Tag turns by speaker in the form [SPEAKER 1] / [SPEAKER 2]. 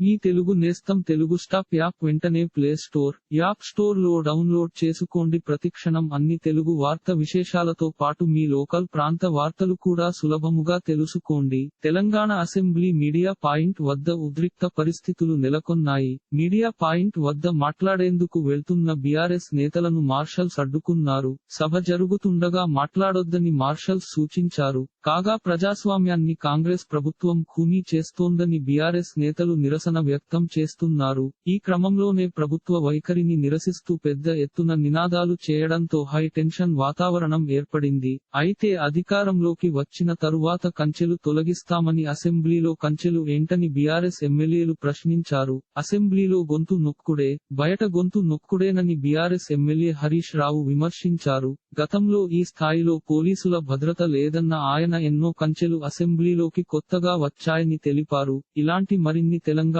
[SPEAKER 1] మీ తెలుగు నేస్తం Telugu stop app వెంటనే play store app స్టోర్లో డౌన్లోడ్ చేసుకోండి. ప్రతిక్షణం అన్ని తెలుగు వార్త విశేషాలతో పాటు మీ లోకల్ ప్రాంత వార్తలు కూడా సులభముగా తెలుసుకోండి. తెలంగాణ అసెంబ్లీ మీడియా పాయింట్ వద్ద ఉద్రిక్త పరిస్థితులు నెలకొన్నాయి. మీడియా పాయింట్ వద్ద మాట్లాడేందుకు వెళ్తున్న బీఆర్ఎస్ నేతలను మార్షల్స్ అడ్డుకున్నారు. సభ జరుగుతుండగా మాట్లాడొద్దని మార్షల్స్ సూచించారు. కాగా ప్రజాస్వామ్యాన్ని కాంగ్రెస్ ప్రభుత్వం ఖూనీ చేస్తోందని బీఆర్ఎస్ నేతలు నిరసన వ్యక్తం చేస్తున్నారు. ఈ క్రమంలోనే ప్రభుత్వ వైఖరిని నిరసిస్తూ పెద్ద ఎత్తున నినాదాలు చేయడంతో హై టెన్షన్ వాతావరణం ఏర్పడింది. అయితే అధికారంలోకి వచ్చిన తరువాత కంచెలు తొలగిస్తామని అసెంబ్లీలో కంచెలు ఏంటని బీఆర్ఎస్ ఎమ్మెల్యేలు ప్రశ్నించారు. అసెంబ్లీలో గొంతు నొక్కుడే బయట గొంతు నొక్కుడేనని బీఆర్ఎస్ ఎమ్మెల్యే హరీష్ రావు విమర్శించారు. గతంలో ఈ స్థాయిలో పోలీసుల భద్రత లేదన్న ఆయన ఎన్నో కంచెలు అసెంబ్లీలోకి కొత్తగా వచ్చాయని తెలిపారు. ఇలాంటి మరిన్ని తెలంగాణ